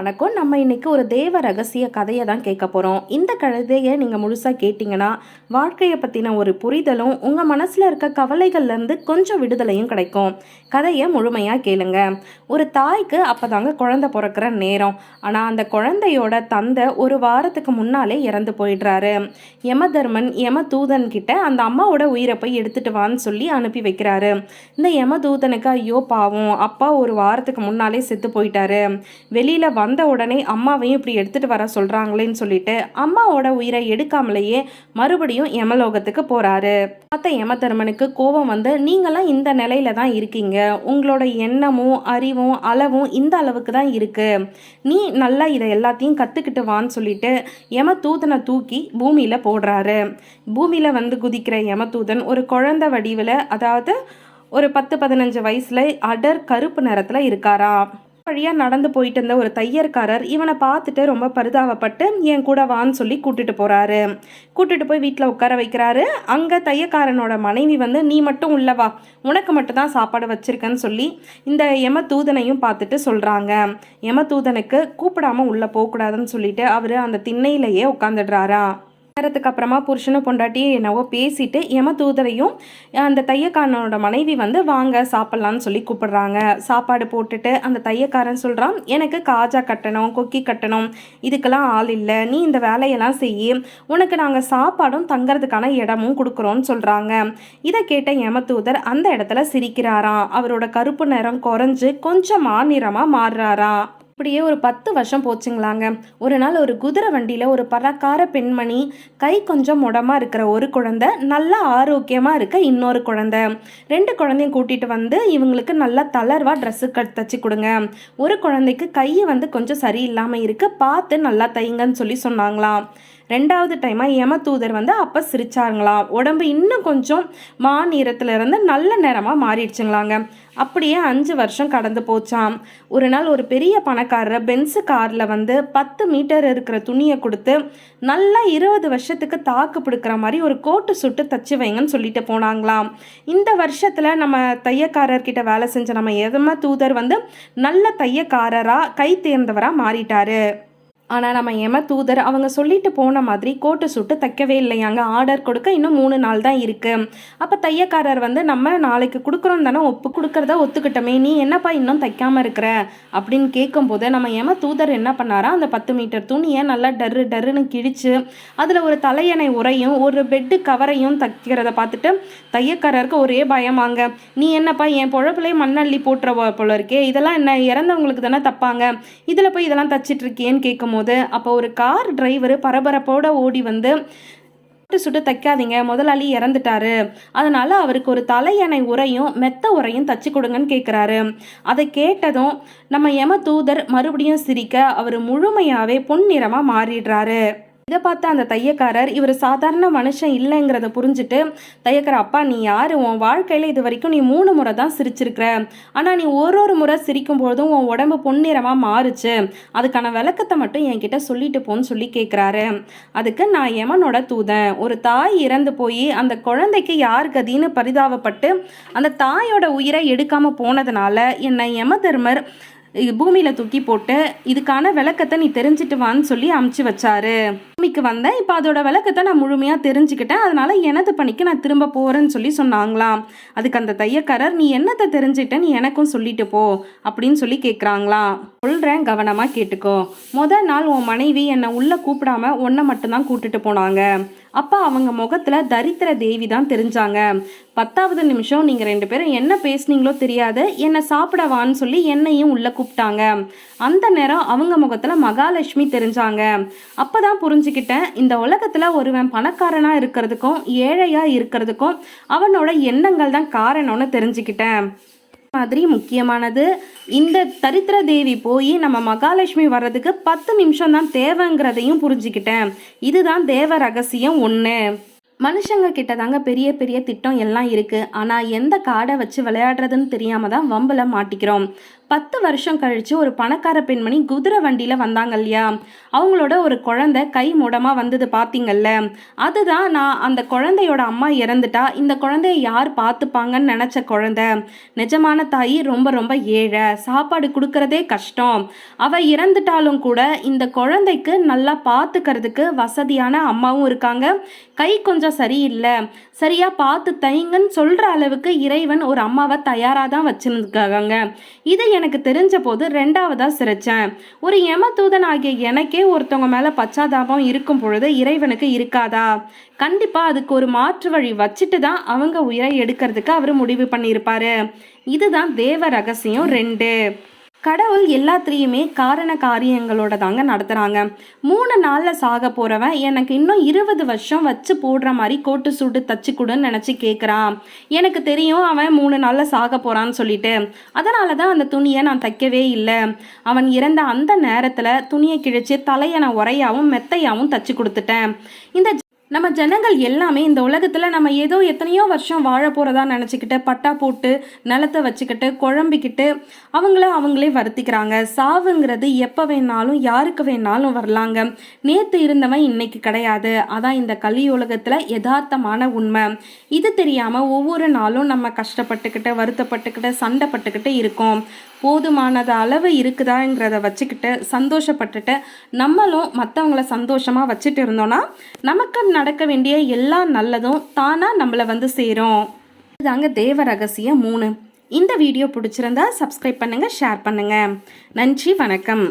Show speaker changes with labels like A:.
A: வணக்கம். நம்ம இன்னைக்கு ஒரு தேவ ரகசிய கதையை தான் கேட்க போகிறோம் இந்த கதையை நீங்கள் முழுசாக கேட்டிங்கன்னா வாழ்க்கையை பற்றின ஒரு புரிதலும் உங்கள் மனசில் இருக்க கவலைகள்லேருந்து கொஞ்சம் விடுதலையும் கிடைக்கும். கதையை முழுமையாக கேளுங்க. ஒரு தாய்க்கு அப்போ தாங்க குழந்தை பிறக்கிற நேரம். ஆனால் அந்த குழந்தையோட தந்தை ஒரு வாரத்துக்கு முன்னாலே இறந்து போயிடுறாரு. யமதர்மன் யம தூதன் கிட்ட அந்த அம்மாவோட உயிரை போய் எடுத்துட்டு வான்னு சொல்லி அனுப்பி வைக்கிறாரு. இந்த யம தூதனுக்கு ஐயோ பாவம். அப்பா ஒரு வாரத்துக்கு முன்னாலே செத்து போயிட்டாரு. வெளியில் வந்து வந்த உடனே அம்மாவையும் இப்படி எடுத்துகிட்டு வர சொல்கிறாங்களேன்னு சொல்லிட்டு அம்மாவோட உயிரை எடுக்காமலேயே மறுபடியும் யமலோகத்துக்கு போகிறாரு பார்த்த யமதர்மனுக்கு கோபம் வந்து நீங்களாம் இந்த நிலையில தான் இருக்கீங்க. உங்களோட எண்ணமும் அறிவும் அளவும் இந்த அளவுக்கு தான் இருக்குது நீ நல்லா இதை எல்லாத்தையும் கற்றுக்கிட்டு வான்னு சொல்லிட்டு யம தூதனை தூக்கி பூமியில் போடுறாரு. பூமியில் வந்து குதிக்கிற யமதூதன் ஒரு குழந்தை வடிவில் அதாவது ஒரு பத்து பதினஞ்சு வயசில் அடர் கருப்பு நிறத்தில் இருக்காரா வழியாக நடந்து போயிட்டு இருந்த ஒரு தையற்காரர் இவனை பார்த்துட்டு ரொம்ப பரிதாபப்பட்டு என் கூட வான்னு சொல்லி கூட்டிட்டு போகிறாரு கூட்டிட்டு போய் வீட்டில் உட்கார வைக்கிறாரு. அங்கே தையக்காரனோட மனைவி வந்து நீ மட்டும் உள்ளவா உனக்கு மட்டும் தான் சாப்பாடு வச்சிருக்கேன்னு சொல்லி இந்த யம தூதனையும் பார்த்துட்டு சொல்கிறாங்க யம தூதனுக்கு கூப்பிடாம உள்ளே போகக்கூடாதுன்னு சொல்லிட்டு அவர் அந்த திண்ணையிலேயே உட்காந்துடுறாரா நேரத்துக்கு அப்புறமா புருஷனும் பொண்டாட்டி என்னவோ பேசிட்டு யம தூதரையும் அந்த தையக்காரனோட மனைவி வந்து வாங்க சாப்பிட்லான்னு சொல்லி கூப்பிடுறாங்க. சாப்பாடு போட்டுட்டு அந்த தையக்காரன் சொல்கிறான் எனக்கு காஜா கட்டணும் கொக்கி கட்டணும் இதுக்கெல்லாம் ஆள் இல்லை. நீ இந்த வேலையெல்லாம் செய்யி. உனக்கு நாங்கள் சாப்பாடும் தங்கறதுக்கான இடமும் கொடுக்குறோன்னு சொல்கிறாங்க இதை கேட்ட யமதூதர் அந்த இடத்துல சிரிக்கிறாராம். அவரோட கருப்பு நிறம் குறைஞ்சு கொஞ்சம் மாநிறமாக மாறுறாராம். இப்படியே ஒரு பத்து வருஷம் போச்சுங்களாங்க. ஒரு நாள் ஒரு குதிரை வண்டியில் ஒரு பணக்கார பெண்மணி கை கொஞ்சம் முடமா இருக்கிற ஒரு குழந்தை நல்லா ஆரோக்கியமாக இருக்க இன்னொரு குழந்தை. ரெண்டு குழந்தையும் கூட்டிகிட்டு வந்து இவங்களுக்கு நல்லா தளர்வாக ட்ரெஸ்ஸு கட் தச்சு கொடுங்க. ஒரு குழந்தைக்கு கை வந்து கொஞ்சம் சரியில்லாமல் இருக்குது பார்த்து நல்லா தைங்கன்னு சொல்லி சொன்னாங்களாம். ரெண்டாவது டைமாக யம தூதர் வந்து அப்போ சிரிச்சாங்களாம். உடம்பு இன்னும் கொஞ்சம் மா நிறத்துலேருந்து நல்ல நிறமாக மாறிடுச்சுங்களாங்க. அப்படியே அஞ்சு வருஷம் கடந்து போச்சாம். ஒரு நாள் ஒரு பெரிய பணக்காரர் பென்ஸு காரில் வந்து பத்து மீட்டர் இருக்கிற துணியை கொடுத்து நல்லா இருபது வருஷத்துக்கு தாக்கு பிடிக்கிற மாதிரி ஒரு கோட்டு சுட்டு தச்சு வைங்கன்னு சொல்லிட்டு போனாங்களாம். இந்த வருஷத்தில் நம்ம தையக்காரர்கிட்ட வேலை செஞ்ச நம்ம எதம தூதர் வந்து நல்ல தையக்காரராக கை தேர்ந்தவராக மாறிட்டாரு. ஆனால் நம்ம எம தூதர் அவங்க சொல்லிட்டு போன மாதிரி கோட்டு சுட்டு தைக்கவே இல்லையாங்க. ஆர்டர் கொடுக்க இன்னும் மூணு நாள் தான் இருக்குது அப்போ தையக்காரர் வந்து நம்ம நாளைக்கு கொடுக்குறோம் தானே ஒப்பு கொடுக்குறத ஒத்துக்கிட்டோமே. நீ என்னப்பா இன்னும் தைக்காமல் இருக்கிற? அப்படின்னு கேட்கும்போது நம்ம எம தூதர் என்ன பண்ணாரா அந்த பத்து மீட்டர் துணியை நல்லா டர்ரு டர்ருன்னு கிழிச்சு அதில் ஒரு தலையணை உரையும் ஒரு பெட்டு கவரையும் தைக்கிறத பார்த்துட்டு தையக்காரருக்கு ஒரே பயமாங்க. நீ என்னப்பா என் பொழப்பிலே மண்ணள்ளி போட்டுற போல இருக்கே. இதெல்லாம் என்ன இறந்தவங்களுக்கு தானே தப்பாங்க. இதில் போய் இதெல்லாம் தச்சிட்டு கேட்கும்போது போது அப்போ ஒரு கார் டிரைவர் பரபரப்போட ஓடி வந்து சுட்டு சுட்டு தைக்காதீங்க முதலாளி இறந்துட்டாரு. அதனால அவருக்கு ஒரு தலையணை உரையும் மெத்த உரையும் தச்சு கொடுங்கன்னு கேட்குறாரு அதை கேட்டதும் நம்ம யம தூதர் மறுபடியும் சிரிக்க அவர் முழுமையாகவே பொன்னிறமாக மாறிடுறாரு. இதை பார்த்த அந்த தையக்காரர் இவர் சாதாரண மனுஷன் இல்லைங்கிறத புரிஞ்சுட்டு தையக்கார அப்பா நீ யார்? உன் வாழ்க்கையில் இது வரைக்கும் நீ மூணு முறை தான் சிரிச்சிருக்கிற. ஆனால் நீ ஒரு ஒரு முறை சிரிக்கும் பொழுதும் உன் உடம்பு பொன்னிறமாக மாறுச்சு. அதுக்கான விளக்கத்தை மட்டும் என்கிட்ட சொல்லிட்டு போன்னு சொல்லி கேட்குறாரு அதுக்கு நான் யமனோட தூதன். ஒரு தாய் இறந்து போய் அந்த குழந்தைக்கு யார் கதின்னு பரிதாபப்பட்டு அந்த தாயோட உயிரை எடுக்காமல் போனதுனால என்னை யமதர்மர் பூமியில் தூக்கி போட்டு இதுக்கான விளக்கத்தை நீ தெரிஞ்சுட்டு வான்னு சொல்லி அமுச்சு வச்சாரு. பூமிக்கு வந்தேன். இப்போ அதோட விளக்கத்தை நான் முழுமையாக தெரிஞ்சுக்கிட்டேன். அதனால எனது பணிக்கு நான் திரும்ப போகிறேன்னு சொல்லி சொன்னாங்களாம். அதுக்கு அந்த தையக்காரர் நீ என்னத்தை தெரிஞ்சுட்ட? நீ எனக்கும் சொல்லிட்டு போ அப்படின்னு சொல்லி கேட்குறாங்களாம் சொல்கிறேன் கவனமாக கேட்டுக்கோ. முதல் நாள் உன் மனைவி என்னை உள்ளே கூப்பிடாம ஒன்றை மட்டும்தான் கூட்டிட்டு போனாங்க. அப்போ அவங்க முகத்தில் தரித்திர தேவி தான் தெரிஞ்சாங்க. பத்தாவது நிமிஷம் நீங்கள் ரெண்டு பேரும் என்ன பேசுனீங்களோ தெரியாது என்னை சாப்பிடவான்னு சொல்லி என்னையும் உள்ளே கூப்பிட்டாங்க. அந்த நேரம் அவங்க முகத்தில் மகாலட்சுமி தெரிஞ்சாங்க. அப்போ தான் தெரிஞ்சுக்கிட்டேன் இந்த உலகத்தில் ஒருவன் பணக்காரனாக இருக்கிறதுக்கும் ஏழையாக இருக்கிறதுக்கும் அவனோட எண்ணங்கள் தான் காரணம்னு தெரிஞ்சுக்கிட்டேன். மாதிரி முக்கியமானது இந்த தரித்திர தேவி போய் நம்ம மகாலட்சுமி வர்றதுக்கு பத்து நிமிஷம் தான் தேவைங்கிறதையும் புரிஞ்சுக்கிட்டேன். இதுதான் தேவ ரகசியம் ஒன்று மனுஷங்க கிட்ட தாங்க பெரிய பெரிய திட்டம் எல்லாம் இருக்குது ஆனால் எந்த காடை வச்சு விளையாடுறதுன்னு தெரியாமல் தான் வம்பில் மாட்டிக்கிறோம். பத்து வருஷம் கழிச்சு ஒரு பணக்கார பெண்மணி குதிரை வண்டியில வந்தாங்க இல்லையா? அவங்களோட ஒரு குழந்தை கை மூடமா வந்தது பார்த்தீங்கல்ல அதுதான் நான் அந்த குழந்தையோட அம்மா இறந்துட்டா இந்த குழந்தைய யார் பார்த்துப்பாங்கன்னு நினச்ச குழந்தை. நிஜமான தாய் ரொம்ப ரொம்ப ஏழை. சாப்பாடு கொடுக்கறதே கஷ்டம். அவ இறந்துட்டாலும் கூட இந்த குழந்தைக்கு நல்லா பார்த்துக்கிறதுக்கு வசதியான அம்மாவும் இருக்காங்க. கை கொஞ்சம் சரியில்லை. சரியா பார்த்து தைங்கன்னு சொல்ற அளவுக்கு இறைவன் ஒரு அம்மாவை தயாராக தான் வச்சிருக்காங்க. இது எனக்கு தெரிஞ்ச போது ரெண்டாவதாக சிரித்தேன் ஒரு யமதூதன் ஆகிய எனக்கே ஒருத்தவங்க மேலே பச்சாதாபம் இருக்கும் பொழுது இறைவனுக்கு இருக்காதா? கண்டிப்பாக அதுக்கு ஒரு மாற்று வழி வச்சுட்டு தான் அவங்க உயிரை எடுக்கிறதுக்கு அவர் முடிவு பண்ணியிருப்பாரு. இதுதான் தேவ ரகசியம் ரெண்டு. கடவுள் எல்லாத்திலையுமே காரண காரியங்களோட தாங்க நடத்துகிறாங்க மூணு நாளில் சாக போகிறவன் எனக்கு இன்னும் இருபது வருஷம் வச்சு போடுற மாதிரி கோட்டு சூட்டு தச்சு கொடுன்னு நினச்சி கேட்குறான் எனக்கு தெரியும் அவன் மூணு நாளில் சாக போகிறான்னு சொல்லிட்டு. அதனால தான் அந்த துணியை நான் தைக்கவே இல்லை. அவன் இறந்த அந்த நேரத்தில் துணியை கிழிச்சு தலையை நான் உரையாகவும் மெத்தையாகவும் தச்சு கொடுத்துட்டேன். இந்த நம்ம ஜனங்கள் எல்லாமே இந்த உலகத்தில் நம்ம ஏதோ எத்தனையோ வருஷம் வாழ போகிறதா நினச்சிக்கிட்டு பட்டா போட்டு நிலத்தை வச்சுக்கிட்டு குழம்பிக்கிட்டு அவங்கள அவங்களே வருத்திக்கிறாங்க. சாவுங்கிறது எப்போ வேணாலும் யாருக்கு வேணாலும் வரலாங்க. நேற்று இருந்தவன் இன்னைக்கு கிடையாது. அதான் இந்த கலி உலகத்தில் யதார்த்தமான உண்மை. இது தெரியாமல் ஒவ்வொரு நாளும் நம்ம கஷ்டப்பட்டுக்கிட்டு வருத்தப்பட்டுக்கிட்டு சண்டைப்பட்டுக்கிட்டு இருக்கோம். போதுமானது அளவு இருக்குதாங்கிறத வச்சுக்கிட்டு சந்தோஷப்பட்டுட்டு நம்மளும் மற்றவங்கள சந்தோஷமாக வச்சுட்டு இருந்தோன்னா நமக்கு நடக்க வேண்டிய எல்லா நல்லதும் தானாக நம்மளை வந்து சேரும். இதுதாங்க தேவ ரகசியம் மூணு. இந்த வீடியோ பிடிச்சிருந்தா சப்ஸ்கிரைப் பண்ணுங்கள் ஷேர் பண்ணுங்கள் நன்றி வணக்கம்.